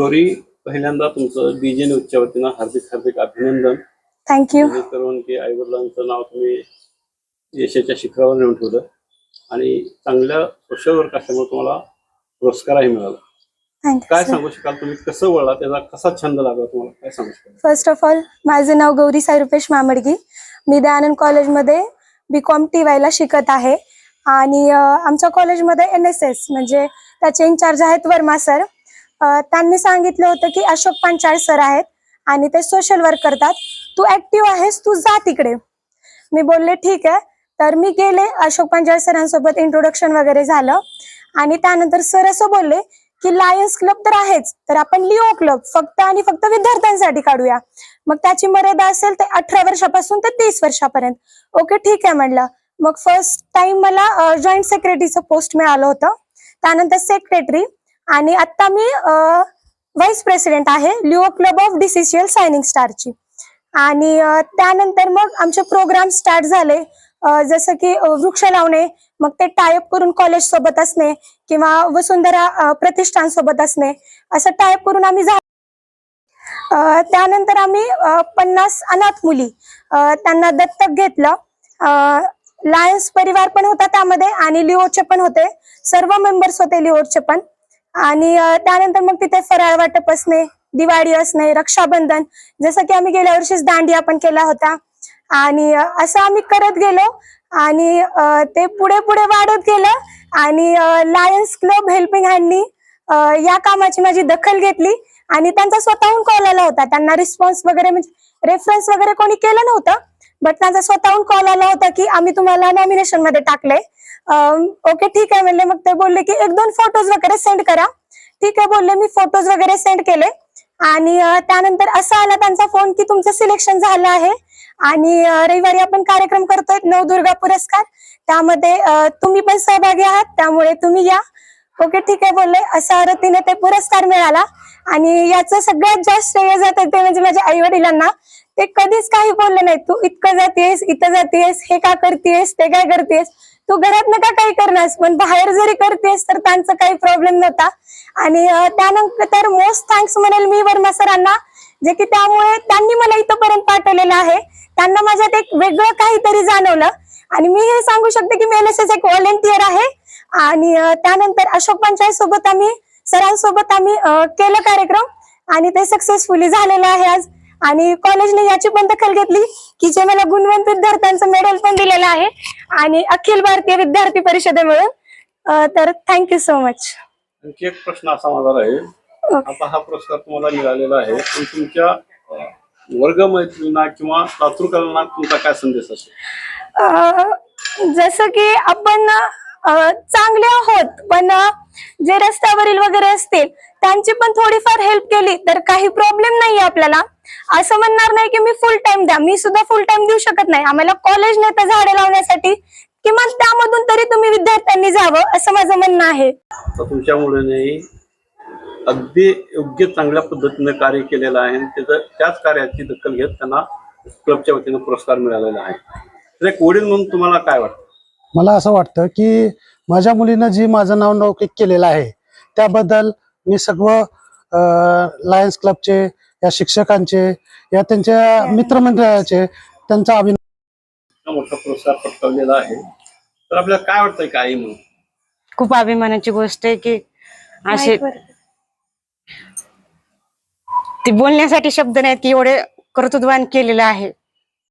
गौरी पहिल्यांदा तुमचं डीजे न्यूजच्या वतीनं हार्दिक हार्दिक अभिनंदन. थँक्यू जेणेकरून की आई वडिलांचं नाव तुम्ही यशाच्या शिखरावर नेऊन ठेवलं. आणि चांगल्या सोशल वर्क असल्यामुळे तुम्हाला पुरस्कारही मिळाला. काय सांगू शकाल तुम्ही? कसं वळला? त्याचा कसा छंद लागला तुम्हाला? काय सांगू शकाल? फर्स्ट ऑफ ऑल माझं नाव गौरी साईरुपेश मामडगी. मी दयानंद कॉलेजमध्ये बी कॉम टी वायला शिकत आहे. आणि आमच्या कॉलेजमध्ये एन एस एस म्हणजे त्याचे इन्चार्ज आहेत वर्मा सर त्यांनी सांगितलं होतं की अशोक पांचाळ सर आहेत आणि ते सोशल वर्क करतात. तू ऍक्टिव्ह आहेस तू जा तिकडे. मी बोलले ठीक आहे. तर मी गेले अशोक पांचाळ सरांसोबत इंट्रोडक्शन वगैरे झालं. आणि त्यानंतर सर असं बोलले की लायन्स क्लब तर आहेच तर आपण लिओ क्लब फक्त आणि फक्त विद्यार्थ्यांसाठी काढूया. मग त्याची मर्यादा असेल ते अठरा वर्षापासून ते तीस वर्षापर्यंत. ओके ठीक आहे म्हणलं. मग फर्स्ट टाइम मला जॉईंट सेक्रेटरीचं पोस्ट मिळालं होतं. त्यानंतर सेक्रेटरी आणि आता मी व्हाईस प्रेसिडेंट आहे लिओ क्लब ऑफ डिसिशियल सायनिंग स्टारची आणि त्यानंतर मग आमचे प्रोग्राम स्टार्ट झाले. जसं की वृक्ष लावणे मग ते टायअप करून कॉलेज सोबत असणे किंवा वसुंधरा प्रतिष्ठान सोबत असणे असं टायअप करून आम्ही त्यानंतर आम्ही पन्नास अनाथ मुली त्यांना दत्तक घेतलं. लायन्स परिवार पण होता त्यामध्ये आणि लिओचे पण होते. सर्व मेंबर्स होते लिओचे पण. आणि त्यानंतर मग तिथे फराळ वाटप असणे दिवाळी असणे रक्षाबंधन जसं की आम्ही गेल्या वर्षीच दांडिया पण केला होता. आणि असं आम्ही करत गेलो आणि ते पुढे पुढे वाढत गेलं आणि लायन्स क्लब हेल्पिंग हँडनी या कामाची माझी दखल घेतली आणि त्यांचा स्वतःहून कॉल आला होता. त्यांना रिस्पॉन्स वगैरे म्हणजे रेफरन्स वगैरे कोणी केलं नव्हतं बट त्यांचा स्वतःहून कॉल आला होता की आम्ही तुम्हाला नॉमिनेशनमध्ये टाकले ओके ठीक आहे म्हणले. मग ते बोलले की एक दोन फोटोज वगैरे सेंड करा. ठीक आहे बोलले मी फोटोज वगैरे सेंड केले. आणि त्यानंतर असा आला त्यांचा फोन की तुमचं सिलेक्शन झालं आहे. आणि रविवारी आपण कार्यक्रम करतोय नवदुर्गा पुरस्कार. त्यामध्ये तुम्ही पण सहभागी आहात त्यामुळे तुम्ही या. ओके ठीक आहे बोलले. अशा रीतीने ते पुरस्कार मिळाला. आणि याचं सगळ्यात जास्त श्रेय जात ते म्हणजे माझ्या आई वडिलांना ते कधीच काही बोलले नाही तू इतकं जातेस इथं जातेस हे का करतेस ते काय करतेस? तू घरात नका काही करणार पण बाहेर जरी करतेस तर त्यांचा काही प्रॉब्लेम नव्हता. आणि त्यानंतर त्यानंतर मोस्ट थँक्स म्हणेल मी वर्मा सरांना जे की त्यामुळे त्यांनी मला इथंपर्यंत पाठवलेलं आहे. त्यांना माझ्यात एक वेगळं काहीतरी जाणवलं. आणि मी हे सांगू शकते की मी एन एस एस एक व्हॉलेंटियर आहे. आणि त्यानंतर अशोक पंचायत सोबत आम्ही सरांसोबत आम्ही केलं कार्यक्रम. आणि ते सक्सेसफुली झालेलं आहे आज. आणि कॉलेजने याची पण दखल घेतली की जे मला गुणवंत विद्यार्थ्यांचं मेडल पण दिलेलं आहे. आणि अखिल भारतीय विद्यार्थी परिषदेमुळे तर थँक्यू सो मच आणखी एक प्रश्न असा माझा राहील. आता हा पुरस्कार तुम्हाला मिळालेला आहे पण तुमच्या अं, वर्गमैत्रिणींना किंवा लातूरकरांना तुमचा काय संदेश असेल? जसं की आपण चांगले आहोत पण जे रस्त्यावरील वगैरे असतील त्यांची पण थोडीफार हेल्प केली तर काही प्रॉब्लेम नाही आपल्याला. असं म्हणणार नाही की मी फुल टाइम द्या. मी सुद्धा फुल टाइम देऊ शकत नाही. आम्हाला कॉलेज नेतं झाडे लावण्यासाठी किमान त्यामधून तरी तुम्ही विद्यार्थ्यांनी जावं असं माझं म्हणणं आहे. तर तुमच्या मुलीने अगदी योग्य चांगल्या पद्धतीने कार्य केलेलं आहे आणि त्याचं त्याच कार्याची दखल घेत त्यांना क्लबच्या वतीनं पुरस्कार मिळालेला आहे. तर एक वडील म्हणून तुम्हाला काय वाटतं? मला असं वाटतं की माझ्या मुलीनं जी माझं नाव नौकिक केलेलं आहे त्याबद्दल मी सर्व लायन्स क्लबचे या शिक्षकांचे या त्यांच्या मित्रमंडळाचे त्यांचा अभिनंदन इतका मोठा पुरस्कार पटकावलेला आहे. तर आपल्याला काय वाटतंय काय आई म्हणून? खूप अभिमानाची गोष्ट आहे की असे ती बोलण्यासाठी शब्द नाहीत की एवढे कर्तृत्वान केलेलं आहे.